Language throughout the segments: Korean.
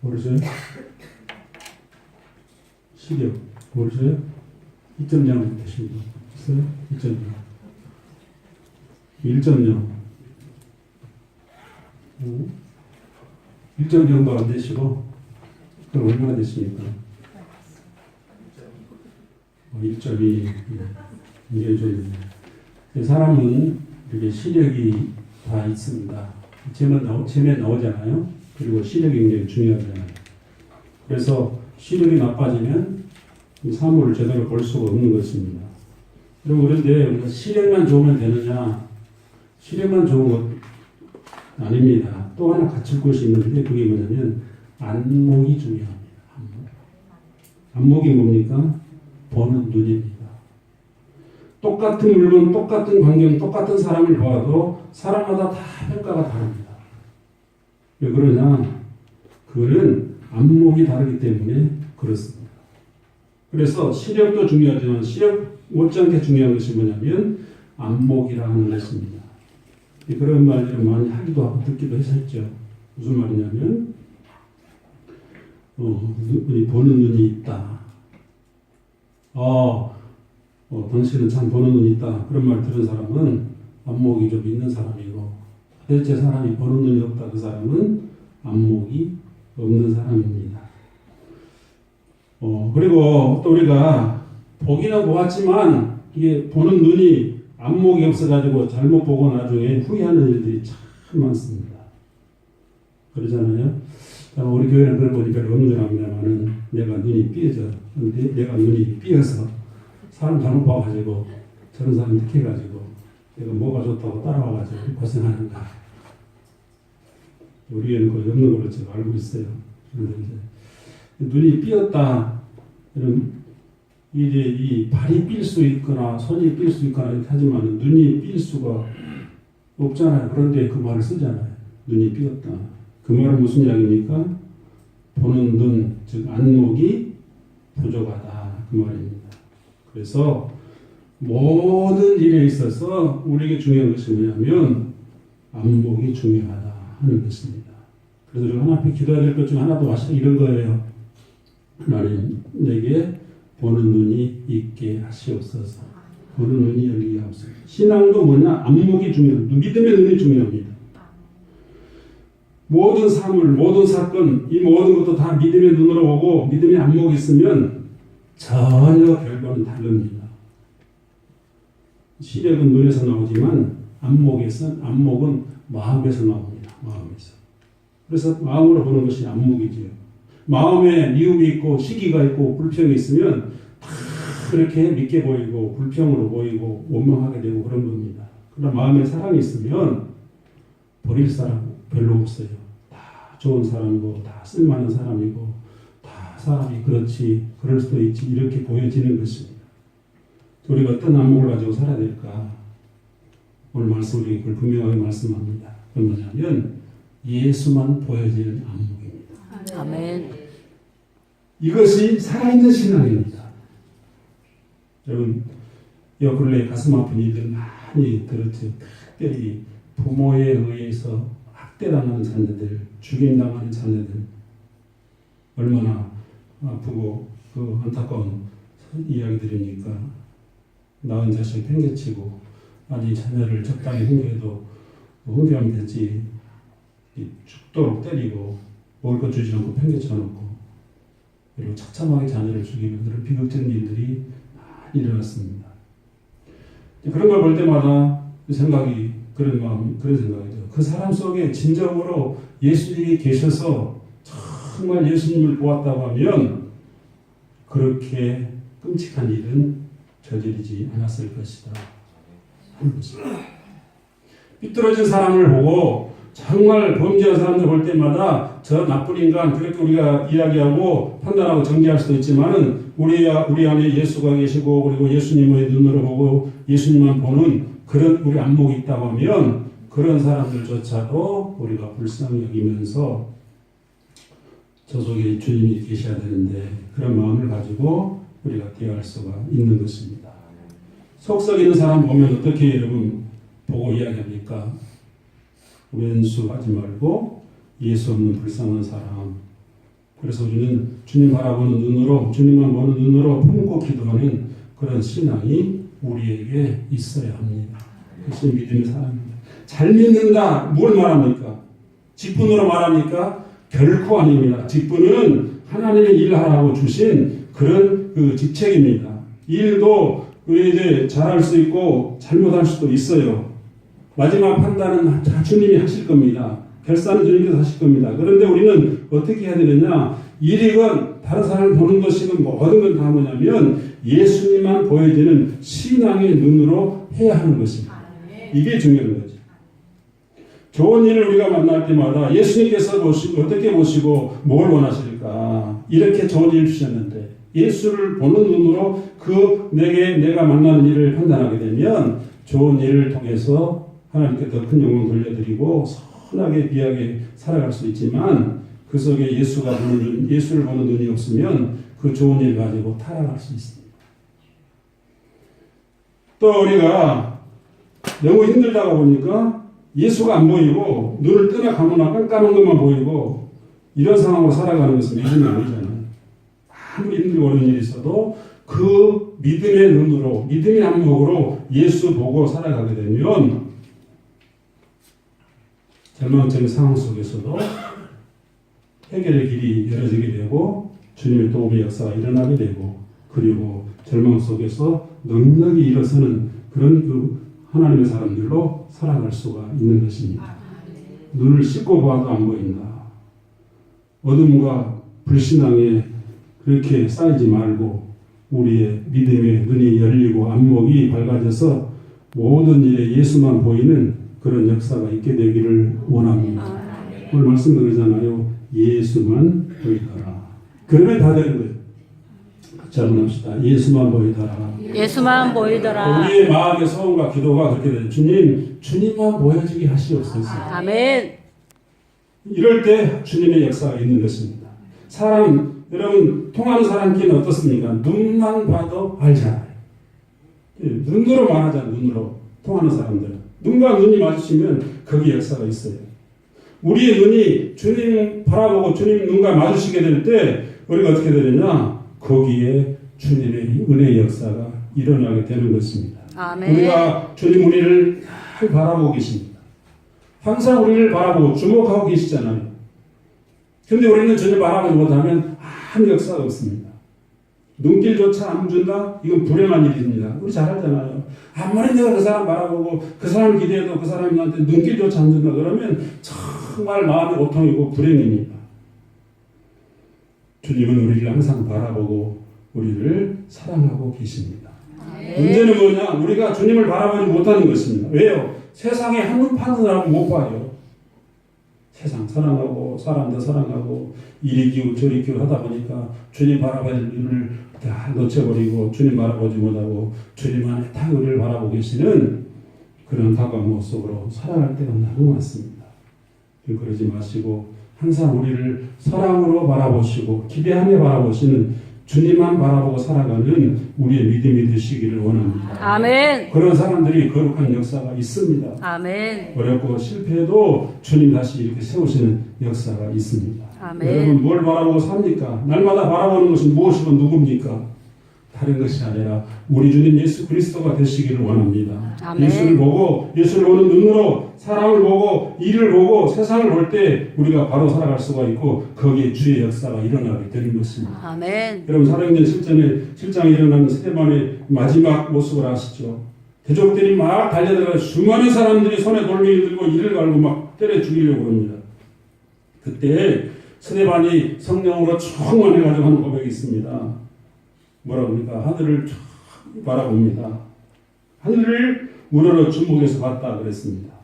모르세요? 시력 모르세요? 2.0 되신 분 있어요? 2.0 1.0 1.0도 안 되시고 그럼 얼마나 되십니까? 어, 1.2 이게 좀 사람은 이렇게 시력이 다 있습니다. 제면 나오, 제에 나오잖아요. 그리고 시력이 굉장히 중요하잖아요. 그래서 시력이 나빠지면 이 사물을 제대로 볼 수가 없는 것입니다. 그리고 그런데 시력만 좋으면 되느냐? 시력만 좋은 것 아닙니다. 또 하나 갖출 것이 있는데 그게 뭐냐면 안목이 중요합니다. 안목. 안목이 뭡니까? 보는 눈입니다. 똑같은 물건, 똑같은 광경, 똑같은 사람을 보아도 사람마다 다 평가가 다릅니다. 왜 그러냐? 그거는 안목이 다르기 때문에 그렇습니다. 그래서 시력도 중요하지만 시력 못지않게 중요한 것이 뭐냐면 안목이라는 것입니다. 그런 말들을 많이 하기도 하고 듣기도 했었죠. 무슨 말이냐면 어, 눈이 보는 눈이 있다. 어, 어, 당신은 참 보는 눈이 있다. 그런 말 들은 사람은 안목이 좀 있는 사람이 고 대체 사람이 보는 눈이 없다. 그 사람은 안목이 없는 사람입니다. 어, 그리고 또 우리가 보기는 보았지만 이게 보는 눈이 안목이 없어가지고 잘못 보고 나중에 후회하는 일들이 참 많습니다. 그러잖아요. 자, 우리 교회는 그런 분이 별로 없는 줄 압니다만은 내가 눈이 삐어져. 내가 눈이 삐어서 사람 잘못 봐가지고 저런 사람 느껴가지고 내가 뭐가 좋다고 따라와가지고 고생하는가. 우리 교회는 거의 없는 걸로 제가 알고 있어요. 그런데 이제 눈이 삐었다. 이런 이제 이 발이 삘 수 있거나 손이 삘 수 있거나 이렇게 하지만 눈이 삘 수가 없잖아요. 그런데 그 말을 쓰잖아요. 눈이 삐었다. 그 말은 무슨 이야기입니까? 보는 눈, 즉 안목이 부족하다. 그 말입니다. 그래서 모든 일에 있어서 우리에게 중요한 것이 뭐냐면 안목이 중요하다 하는 것입니다. 그래서 우리가 하나님 기도해야 될 것 중에 하나도 사실 이런 거예요. 하나님 내게 보는 눈이 있게 하시옵소서. 보는 눈이 열리게 하옵소서. 신앙도 뭐냐? 안목이 중요합니다. 믿음의 눈이 중요합니다. 모든 사물, 모든 사건, 이 모든 것도 다 믿음의 눈으로 보고 믿음의 안목이 있으면 전혀 결과는 다릅니다. 시력은 눈에서 나오지만 안목에서 안목은 마음에서 나옵니다. 그래서 마음으로 보는 것이 안목이지요. 마음에 미움이 있고 시기가 있고 불평이 있으면 다 그렇게 믿게 보이고 불평으로 보이고 원망하게 되고 그런 겁니다. 그러나 마음에 사랑이 있으면 버릴 사람 별로 없어요. 다 좋은 사람이고 다 쓸만한 사람이고 다 사람이 그렇지 그럴 수도 있지 이렇게 보여지는 것입니다. 우리가 어떤 안목을 가지고 살아야 될까? 오늘 말씀 우리 그걸 분명하게 말씀합니다. 그건 뭐냐면 예수만 보여지는 안목입니다. 아멘. 이것이 살아있는 신앙입니다. 여러분, 요 근래 가슴 아픈 일들 많이 들었죠. 특별히 부모에 의해서 학대당하는 자녀들, 죽임당하는 자녀들, 얼마나 아프고 그 안타까운 이야기들입니까? 낳은 자식 팽개치고, 아니 자녀를 적당히 훈계해도 훈계하면 되지, 죽도록 때리고, 먹을 것 주지 않고 팽개쳐 놓고, 그리고 처참하게 자녀를 죽이는 그런 비극적인 일들이 많이 일어났습니다. 그런 걸 볼 때마다 그 생각이 그런 마음 그런 생각이죠. 그 사람 속에 진정으로 예수님이 계셔서 정말 예수님을 보았다고 하면 그렇게 끔찍한 일은 저지르지 않았을 것이다. 삐뚤어진 사람을 보고 정말 범죄한 사람들 볼 때마다 저 나쁜 인간 그렇게 우리가 이야기하고 판단하고 정죄할 수도 있지만은 우리 우리 안에 예수가 계시고 그리고 예수님의 눈으로 보고 예수님만 보는 그런 우리 안목이 있다고 하면 그런 사람들조차도 우리가 불쌍히 여기면서 저 속에 주님이 계셔야 되는데 그런 마음을 가지고 우리가 대할 수가 있는 것입니다. 속썩 있는 사람 보면 어떻게 여러분 보고 이야기합니까? 왼수 하지 말고 예수 없는 불쌍한 사람. 그래서 우리는 주님 바라보는 눈으로 주님만 보는 눈으로 품고 기도하는 그런 신앙이 우리에게 있어야 합니다. 그것이 믿음의 사람입니다. 잘 믿는다. 뭘 말합니까? 직분으로 말합니까? 결코 아닙니다. 직분은 하나님의 일하라고 주신 그런 그 직책입니다. 일도 이제 잘할 수 있고 잘못할 수도 있어요. 마지막 판단은 다 주님이 하실 겁니다. 결산은 주님께서 하실 겁니다. 그런데 우리는 어떻게 해야 되느냐? 일이건 다른 사람을 보는 것이건 모든 건 다 뭐냐면 예수님만 보여지는 신앙의 눈으로 해야 하는 것입니다. 이게 중요한 거죠. 좋은 일을 우리가 만날 때마다 예수님께서 보시고 어떻게 보시고 뭘 원하실까 이렇게 좋은 일을 주셨는데 예수를 보는 눈으로 그 내게 내가 만나는 일을 판단하게 되면 좋은 일을 통해서 하나님께 더 큰 영광 돌려드리고 선하게 귀하게 살아갈 수 있지만 그 속에 예수가 보는 눈, 예수를 보는 눈이 없으면 그 좋은 일 가지고 타락할 수 있습니다. 또 우리가 너무 힘들다가 보니까 예수가 안 보이고 눈을 뜨나 감으나 깜깜한 것만 보이고 이런 상황으로 살아가는 것은 믿음이 아니잖아요. 아무리 힘들고 어려운 일이 있어도 그 믿음의 눈으로 믿음의 안목으로 예수 보고 살아가게 되면 절망적인 상황 속에서도 해결의 길이 열어지게 되고 주님의 도움의 역사가 일어나게 되고 그리고 절망 속에서 넉넉히 일어서는 그런 그 하나님의 사람들로 살아갈 수가 있는 것입니다. 눈을 씻고 봐도 안 보인다. 어둠과 불신앙에 그렇게 쌓이지 말고 우리의 믿음의 눈이 열리고 안목이 밝아져서 모든 일에 예수만 보이는 그런 역사가 있게 되기를 원합니다. 오늘 말씀 드리잖아요. 예수만 보이더라. 그러면 다 되는 거예요. 같이 한번 합시다. 예수만 보이더라. 예수만 보이더라. 우리의 마음의 소원과 기도가 그렇게 돼요. 주님, 주님만 보여지게 하시옵소서. 아멘. 이럴 때 주님의 역사가 있는 것입니다. 사람, 여러분, 통하는 사람끼리는 어떻습니까? 눈만 봐도 알잖아요. 예, 눈으로 말하잖아요, 눈으로. 통하는 사람들은. 눈과 눈이 마주치면 거기 역사가 있어요. 우리의 눈이 주님 바라보고 주님 눈과 마주치게 될 때 우리가 어떻게 되느냐? 거기에 주님의 은혜의 역사가 일어나게 되는 것입니다. 아멘. 우리가 주님 우리를 잘 바라보고 계십니다. 항상 우리를 바라보고 주목하고 계시잖아요. 근데 우리는 주님 바라보지 못하면 아무 역사가 없습니다. 눈길조차 안 준다? 이건 불행한 일입니다. 우리 잘 알잖아요. 아무리 내가 그 사람 바라보고 그 사람을 기대해도 그 사람이 나한테 눈길조차 안 준다 그러면 정말 마음의 고통이고 불행입니다. 주님은 우리를 항상 바라보고 우리를 사랑하고 계십니다. 문제는 뭐냐? 우리가 주님을 바라보지 못하는 것입니다. 왜요? 세상에 한눈 파는 사람 못 봐요. 세상 사랑하고 사람도 사랑하고 이리 기우 저리 기우 하다 보니까 주님 바라볼 일을 다 놓쳐버리고 주님 바라보지 못하고 주님만의 다 우리를 바라보고 계시는 그런 다가운 모습으로 살아갈 때가 너무 많습니다. 그러지 마시고 항상 우리를 사랑으로 바라보시고 기대하며 바라보시는 주님만 바라보고 살아가는 우리의 믿음이 되시기를 원합니다. 아멘. 그런 사람들이 거룩한 역사가 있습니다. 아멘. 어렵고 실패해도 주님 다시 이렇게 세우시는 역사가 있습니다. 아멘. 여러분 뭘 바라보고 삽니까? 날마다 바라보는 것이 무엇이고 누굽니까? 다른 것이 아니라 우리 주님 예수 그리스도가 되시기를 원합니다. 아멘. 예수를 보고 예수를 보는 눈으로 사람을 보고 일을 보고 세상을 볼 때 우리가 바로 살아갈 수가 있고 거기에 주의 역사가 일어나게 되는 것입니다. 아멘. 여러분 사도행전 7장에 7장에 일어나는 스테반의 마지막 모습을 아시죠? 대적들이 막 달려들어 수많은 사람들이 손에 돌멩이 들고 이를 갈고 막 때려 죽이려고 합니다. 그때 스테반이 성령으로 충만해가지고 하는 고백이 있습니다. 뭐라고 합니까? 하늘을 쫙 바라봅니다. 하늘을 우러러 주목해서 봤다 그랬습니다.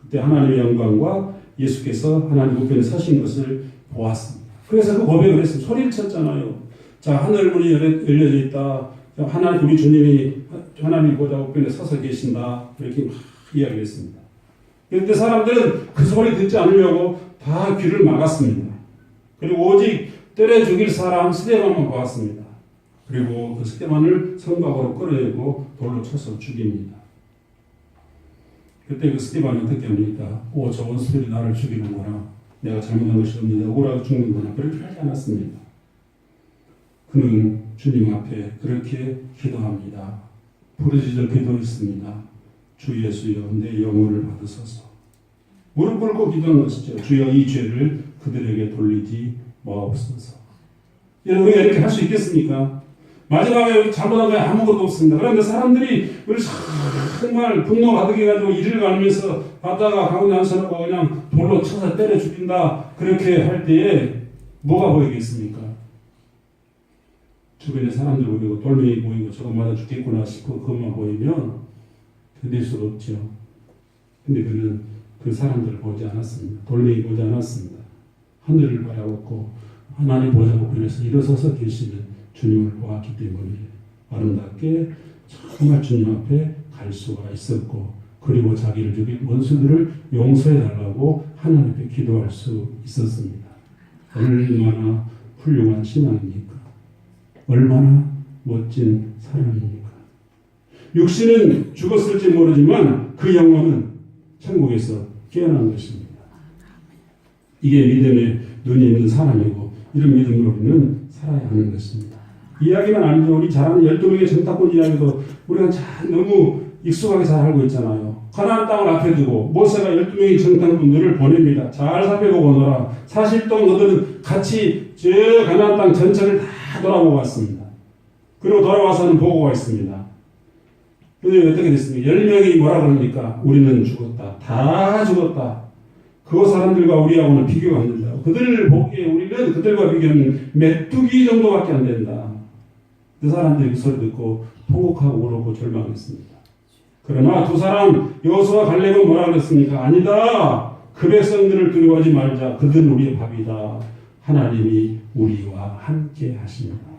그때 하나님의 영광과 예수께서 하나님 우편에 서신 것을 보았습니다. 그래서 그 고백을 했습니다. 소리를 쳤잖아요. 자, 하늘 문이 열려- 열려져 있다. 자, 하나님, 우리 주님이 하나님 보좌 우편에 서서 계신다. 이렇게 막 이야기했습니다. 그런데 사람들은 그 소리 듣지 않으려고 다 귀를 막았습니다. 그리고 오직 때려 죽일 사람 스테반만 보았습니다. 그리고 그 스테반을 성곽으로 끌어내고 돌로 쳐서 죽입니다. 그때 그 스테반이 어떻게 합니까? 오, 저 원수들이 나를 죽이는구나. 내가 잘못한 것이 없는데 억울하고 죽는구나 그렇게 하지 않았습니다. 그는 주님 앞에 그렇게 기도합니다. 부르짖어 기도했습니다. 주 예수여 내 영혼을 받으소서. 무릎 꿇고 기도한 것이죠. 주여 이 죄를 그들에게 돌리지 마옵소서. 여러분 이렇게 할 수 있겠습니까? 마지막에 잘못한 게 아무것도 없습니다. 그런데 사람들이 우리 정말 분노 가득해 가지고 이를 갈면서 바다가 가운데 한 사람과 그냥 돌로 쳐서 때려 죽인다 그렇게 할 때에 뭐가 보이겠습니까? 주변에 사람들 보이고 돌멩이 보이고 저거 맞아 죽겠구나 싶고 그것만 보이면 견딜 수가 없죠. 근데 그는 그 사람들을 보지 않았습니다. 돌멩이 보지 않았습니다. 하늘을 바라봤고 하나님 보좌우편에서 일어서서 계시는 주님을 보았기 때문에 아름답게 정말 주님 앞에 갈 수가 있었고 그리고 자기를 죽인 원수들을 용서해 달라고 하나님 앞에 기도할 수 있었습니다. 얼마나 훌륭한 신앙입니까? 얼마나 멋진 사람입니까? 육신은 죽었을지 모르지만 그 영혼은 천국에서 깨어난 것입니다. 이게 믿음의 눈이 있는 사람이고 이런 믿음으로 우리는 살아야 하는 것입니다. 이야기만 아니죠. 우리 잘 아는 12명의 정탐꾼 이야기도 우리가 잘 너무 익숙하게 잘 알고 있잖아요. 가나안 땅을 앞에 두고 모세가 12명의 정탐꾼들을 보냅니다. 잘 살펴보고 오너라. 사실 또 너들은 같이 저 가나안 땅 전체를 다 돌아보고 왔습니다. 그리고 돌아와서는 보고가 있습니다. 근데 어떻게 됐습니까? 10명이 뭐라 그럽니까? 우리는 죽었다. 다 죽었다. 그 사람들과 우리하고는 비교가 안 된다. 그들을 보기에 우리는 그들과 비교하면 메뚜기 정도밖에 안 된다. 그 사람들이 그 소리 듣고 통곡하고 울었고 절망했습니다. 그러나 두 사람 여호수와 갈렙은 뭐라 그랬습니까? 아니다. 그 백성들을 두려워하지 말자. 그들은 우리의 밥이다. 하나님이 우리와 함께 하십니다.